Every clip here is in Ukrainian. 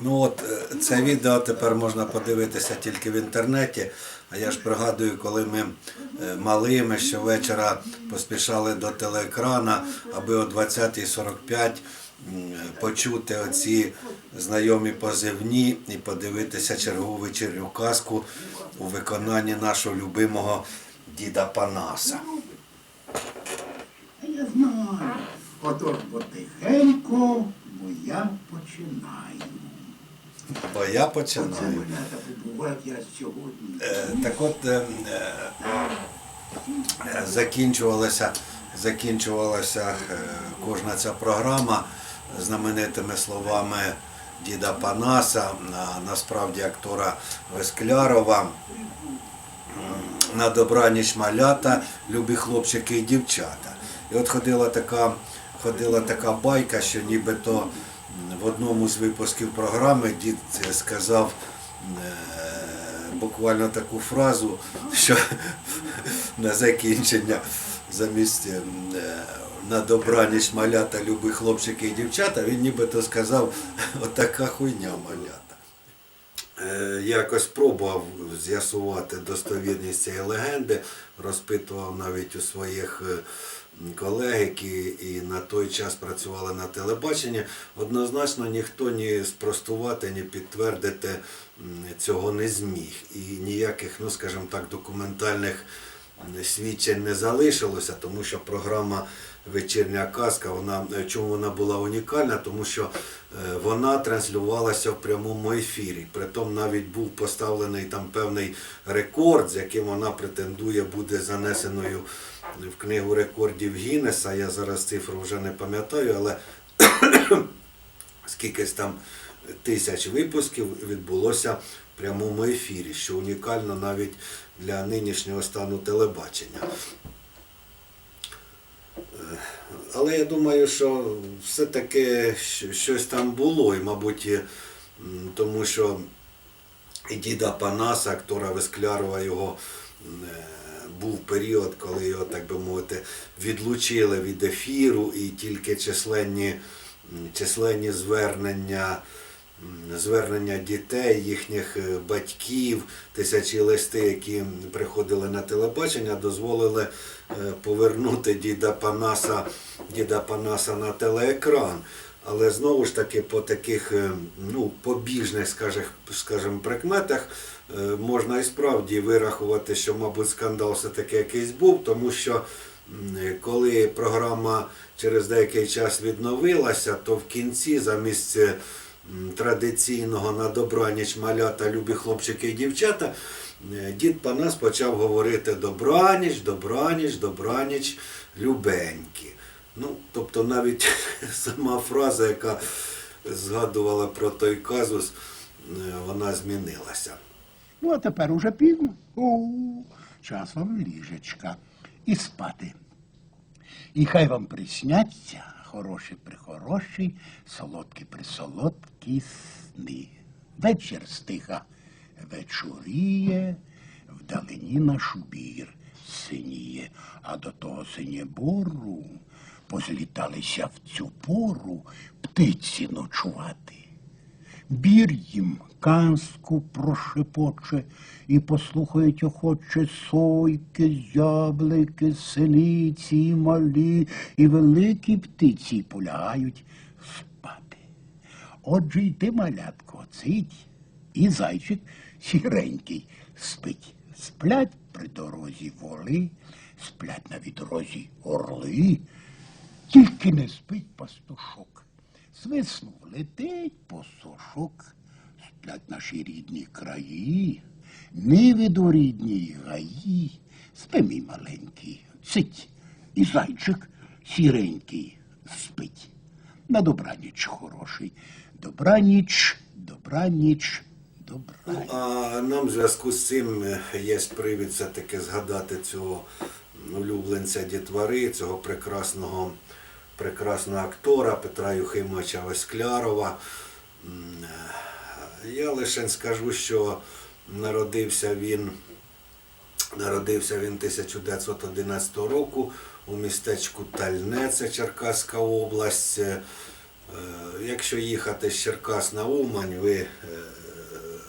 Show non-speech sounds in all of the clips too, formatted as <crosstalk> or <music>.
Ну от е, це відео тепер можна подивитися тільки в інтернеті. А я ж пригадую, коли ми е, малими щовечора поспішали до телеекрана, аби о 20.45 почути оці знайомі позивні і подивитися чергову вечірню казку у виконанні нашого любимого діда Панаса. Я знаю. Потихеньку, бо я починаю. Бо я починаю. Е, Так от е, е, закінчувалася, закінчувалася кожна ця програма знаменитими словами діда Панаса, насправді актора Весклярова. На добраніч малята, любі хлопчики і дівчата. І от ходила така, ходила така байка, що нібито одному з випусків програми дід е, сказав е, буквально таку фразу, що <laughs> на закінчення замість е, на добраніч малята, любі хлопчики і дівчата, він нібито сказав <laughs> отака хуйня малята. Якось пробував з'ясувати достовірність цієї легенди, розпитував навіть у своїх колег, які і на той час працювали на телебаченні. Однозначно ніхто ні спростувати, ні підтвердити цього не зміг. І ніяких, ну скажімо так, документальних свідчень не залишилося, тому що програма Вечірня казка, вона е, чому вона була унікальна, тому що е, вона транслювалася в прямому ефірі. Притом навіть був поставлений там певний рекорд, з яким вона претендує буде занесеною в книгу рекордів Гіннеса. Я зараз цифру вже не пам'ятаю, але скількись там тисяч випусків відбулося в прямому ефірі, що унікально навіть для нинішнього стану телебачення. Але я думаю, що все-таки щось там було, і, мабуть, тому що і діда Панаса, актора Весклярова, його е, був період, коли його, так би мовити, відлучили від ефіру, і тільки численні, численні звернення. Звернення дітей, їхніх е, батьків, тисячі листи, які приходили на телебачення, дозволили е, повернути діда Панаса, діда Панаса на телеекран. Але знову ж таки по таких е, ну, побіжних, скажем, прикметах можна і справді вирахувати, що, мабуть, скандал все-таки якийсь був, тому що коли програма через деякий час відновилася, то в кінці замість е, традиційного на добраніч малята, любі хлопчики і дівчата, е, дід Панас почав говорити добраніч, добраніч, добраніч, любенькі. Ну, тобто навіть <laughs> сама фраза, яка згадувала про той казус, е, вона змінилася. Ну, а тепер уже пізно. О, час вам ліжечка. І спати. І хай вам присняться хороші прихороші, солодкі присолодкі сни. Вечір стиха вечоріє, вдалині наш бір синіє, а до того синєбору позліталися в цю пору птиці ночувати. Бір їм казку прошепоче і послухають охоче сойки, зяблики, синиці і малі, і великі птиці полягають спати. Отже й ти, малятко, цить, і зайчик сіренький спить. Сплять при дорозі воли, сплять на відрозі орли, тільки не спить пастушок. Свиснув летить посошок, сплять наші рідні краї, ниви до рідній гаї. Спи, мій маленький, цить, і зайчик сіренький спить. На добраніч хороший. Добраніч, добраніч, добраніч. А нам в зв'язку з цим є привід все-таки згадати цього улюбленця дітвори, цього прекрасного, прекрасного актора Петра Юхимовича Весклярова. Е, Я лише скажу, що народився він Народився він 1911 року у містечку Тальне, це Черкаська область. Е, Якщо їхати з Черкас на Умань, ви е,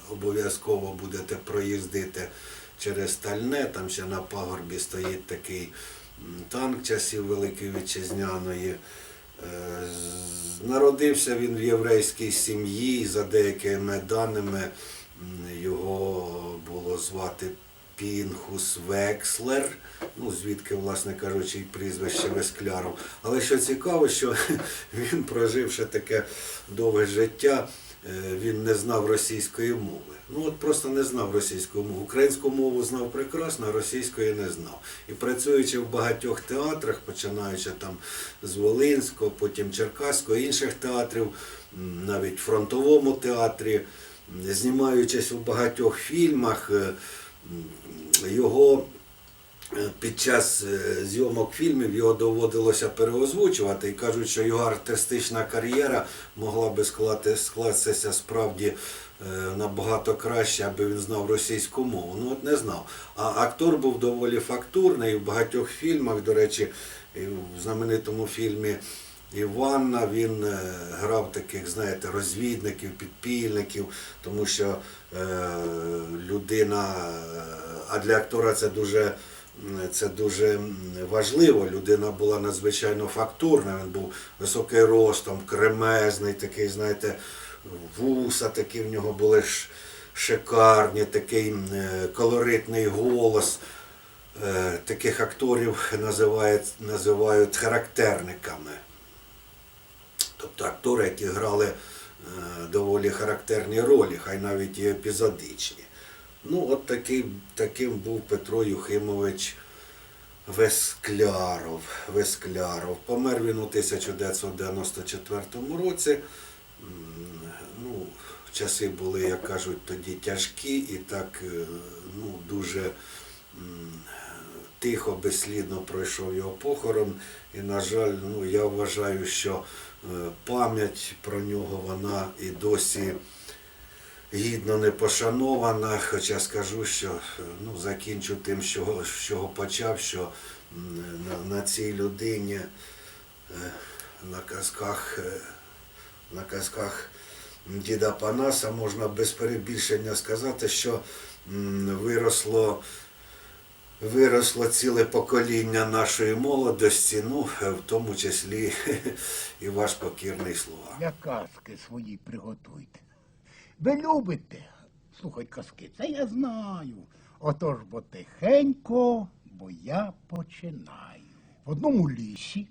обов'язково будете проїздити через Стальне, там ще на пагорбі стоїть такий танк часів Великої Вітчизняної. Е, Народився він в єврейській сім'ї, за деякими даними його було звати Пінхус Векслер, ну звідки, власне кажучи, і прізвище Вескляров. Але що цікаво, що <laughs> він проживши таке довге життя, він не знав російської мови. Ну от просто не знав російську мову. Українську мову знав прекрасно, а російської не знав. І працюючи в багатьох театрах, починаючи там з Волинського, потім Черкаського, інших театрів, навіть фронтовому театрі, знімаючись у багатьох фільмах, е, його е, під час е, зйомок фільмів його доводилося переозвучувати і кажуть, що його артистична кар'єра могла би скластися справді е, набагато краще, аби він знав російську мову. Ну от не знав. А актор був доволі фактурний в багатьох фільмах. До речі, в знаменитому фільмі Іванна він е, грав таких, знаєте, розвідників, підпільників, тому що е, людина, е, а для актора це дуже, це дуже важливо. Людина була надзвичайно фактурна, він був високий ростом, кремезний, такий, знаєте, вуса такі в нього були шикарні, такий е, колоритний голос. Е, Таких акторів називають, називають характерниками. Тобто актори, які грали е, доволі характерні ролі, хай навіть і епізодичні. Ну, от такий, таким був Петро Юхимович Вескляров. Вескляров. Помер він у 1994 році. Ну, часи були, як кажуть, тоді тяжкі і так е, ну, дуже тихо, безслідно пройшов його похорон. І, на жаль, ну, я вважаю, що е, пам'ять про нього вона і досі гідно не пошанована. Хоча скажу, що е, ну, закінчу тим, з чого почав, що на, на цій людині е, на казках, е, на казках діда Панаса можна без перебільшення сказати, що виросло виросло ціле покоління нашої молодості, ну, в тому числі <laughs> і ваш покірний слуга. Я казки свої приготуйте. Ви любите слухать казки, це я знаю. Отож, бо тихенько, бо я починаю. В одному лісі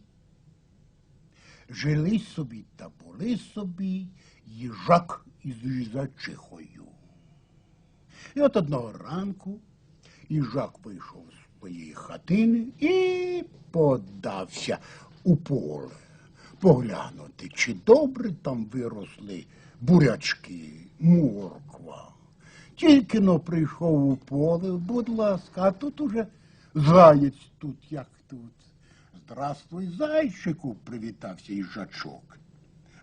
жили собі та були собі їжак із їжачихою. І от одного ранку їжак вийшов з своєї хатини і подався у поле поглянути, чи добре там виросли бурячки, морква. Тільки но прийшов у поле, будь ласка, а тут уже заєць тут, як тут. Здравствуй, зайчику, привітався їжачок.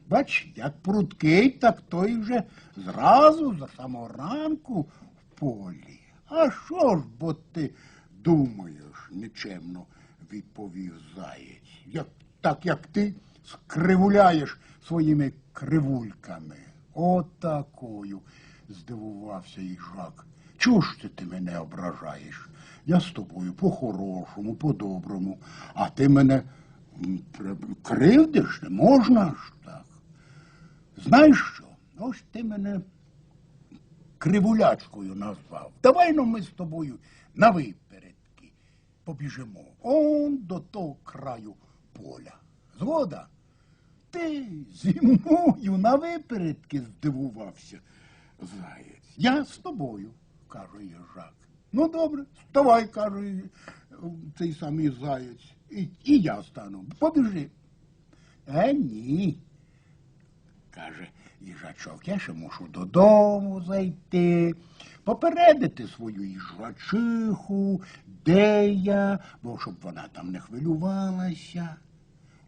Бач, як пруткий, так той вже зразу за самого ранку в полі. А що ж бо ти думаєш, нічемно відповів заєць. Як, так як ти скривуляєш своїми кривульками. Отакою, здивувався їжак. Чого ж це ти мене ображаєш? Я з тобою по-хорошому, по-доброму, а ти мене кривдиш, не можна ж так. Знаєш що? Ось ти мене кривулячкою назвав. Давай ну ми з тобою на випередки побіжимо. Он до того краю поля. Згода? Ти зі мною на випередки здивувався заєць. Я з тобою, каже їжак. Ну добре, вставай, каже цей самий заєць. І, і я стану. Побіжи. Е, ні. Каже їжачок, я ще мушу додому зайти, попередити свою їжачиху, де я, бо щоб вона там не хвилювалася.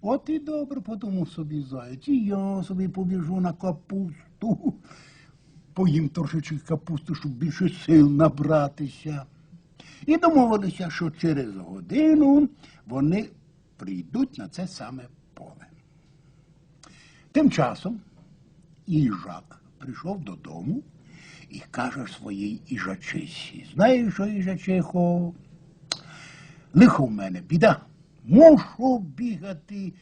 От і добре, подумав собі заяць, і я собі побіжу на капусту, поїм трошечки капусти, щоб більше сил набратися. І домовилися, що через годину вони прийдуть на це саме поле. Тим часом їжак прийшов додому і каже своїй іжачисі, знаєш що, іжачихо, лихо в мене, біда. Мушу бігати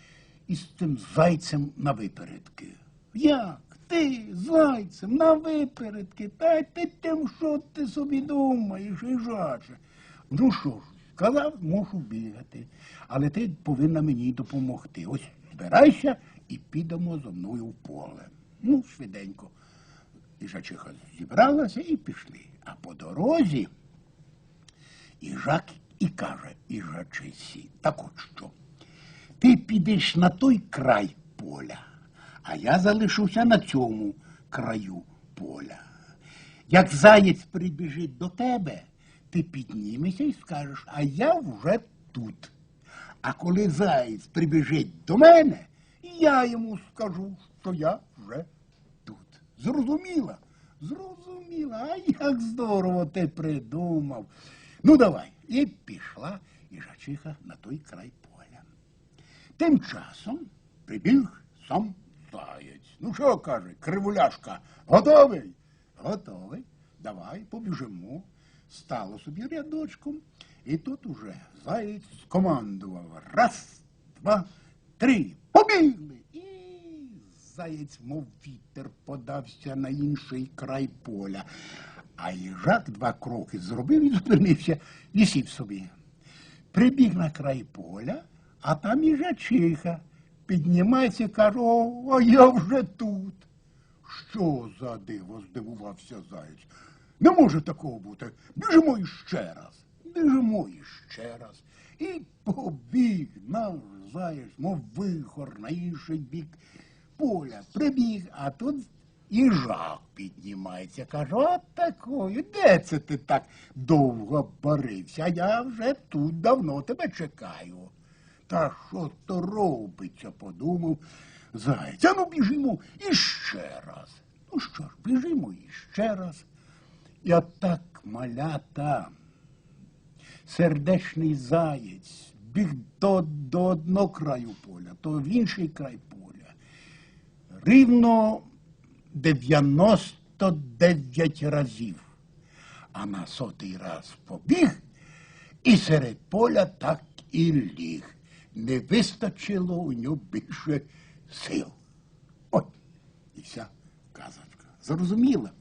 із цим зайцем на випередки. Як? Ти зайцем на випередки? Та ти тим, що ти собі думаєш, іжаче? Ну що ж, сказав, мушу бігати, але ти повинна мені допомогти. Ось збирайся і підемо зо мною в поле. Ну, швиденько. Іжачиха зібралася і пішли. А по дорозі Іжак і каже Іжачисі, так от що, ти підеш на той край поля, а я залишуся на цьому краю поля. Як заєць прибіжить до тебе, ти піднімешся і скажеш, а я вже тут. А коли заєць прибіжить до мене, я йому скажу, що я вже тут. Зрозуміла? Зрозуміла. А як здорово ти придумав. Ну, давай. І пішла їжачиха на той край поля. Тим часом прибіг сам заєць. Ну що каже, кривуляшка, готовий? Готовий. Давай побіжимо. Стало собі рядочком. І тут уже заєць скомандував. Раз, два, три. Побігли. І заєць, мов вітер, подався на інший край поля. А їжак два кроки зробив і зупинився і сів собі. Прибіг на край поля, а там їжачиха. Піднімається і каже, о, я вже тут. Що за диво, здивувався заєць. Не може такого бути. Біжимо іще раз. Біжимо іще раз. І побіг наш заєць, мов вихор на інший бік поля. Прибіг, а тут їжак піднімається. Каже, от такою, де це ти так довго борився? А я вже тут давно тебе чекаю. Та що то робиться, подумав зайця. Ну, біжимо іще раз. Ну що ж, біжимо іще раз. І отак малята, сердечний заєць, біг то до одного краю поля, то в інший край поля. Рівно 99 разів. А на сотий раз побіг і серед поля так і ліг. Не вистачило у нього більше сил. От і вся казочка. Зрозуміла?